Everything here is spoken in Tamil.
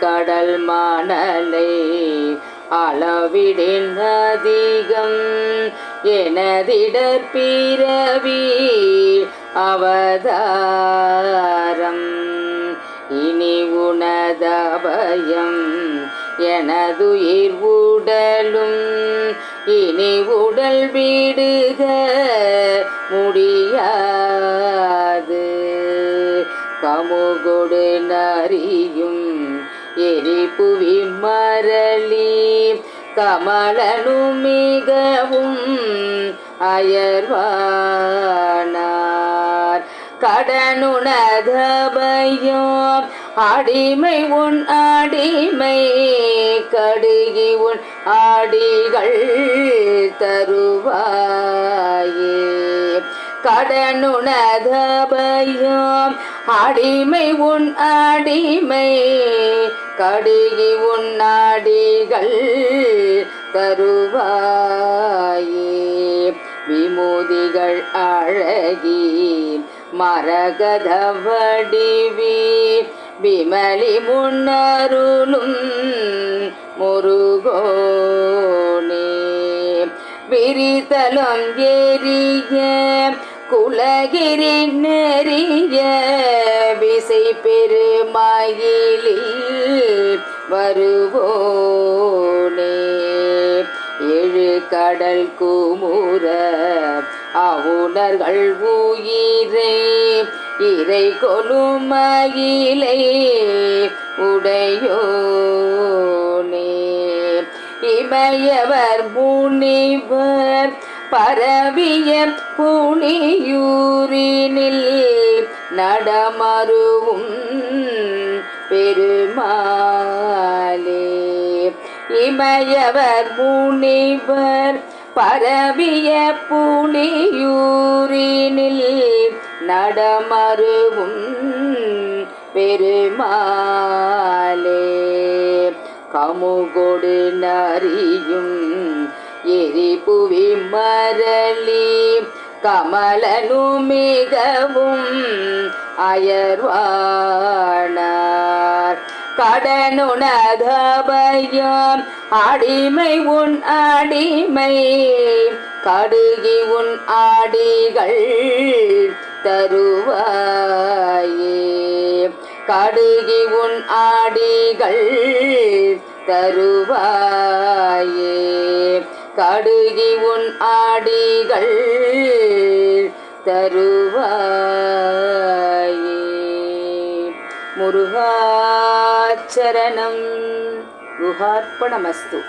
கடல் மணலை அளவிடின் அதிகம். எனதிடற் பிறவி அவதாரம். இனி உனதபயம் எனதுயிர் உடலும். இனி உடல் விடுக முடியாது. கமுகொடு நரியும் எரிபுவி மரளி கமலனும் மிகவும் அயர்வானார் கடனுணதபயம் அடிமை உன் அடிமை கடுகி உன் ஆடிகள் தருவார். கடனுணதபயம் அடிமை உன் அடிமை கடுகி உன் அடிகள் தருவாயே. விமோதிகள் அழகி மரகத வடிவி விமலி முன்னருளும் முருகோனே. விரிதலம் எரிய குலகிரி நெறிய விசை பெருமயிலில் வருவோனே. ஏழு கடல் குமுற அவுணர்கள் உயிரை இறை கொலுமகிலை உடையோனே. இமையவர் முனிவர் பரவிய புனியூரினில் நடமருவும் பெருமாளே. இமயவர் முனிவர் பரவிய புனியூரினில் நடமருவும் பெருமாளே. கமுகொடு நரியும் எரிபுவி மரளி கமலனு மிகவும் அயர்வானார். கடனுணகபயம் அடிமை உன் அடிமை கடுகி உன் ஆடிகள் தருவாயே. கடுகி உன் ஆடிகள் தருவாயே. கடுகி உன் ஆடிகள் தருவாயே. முருகாச்சரணம். குஹார்ப்பணமஸ்து.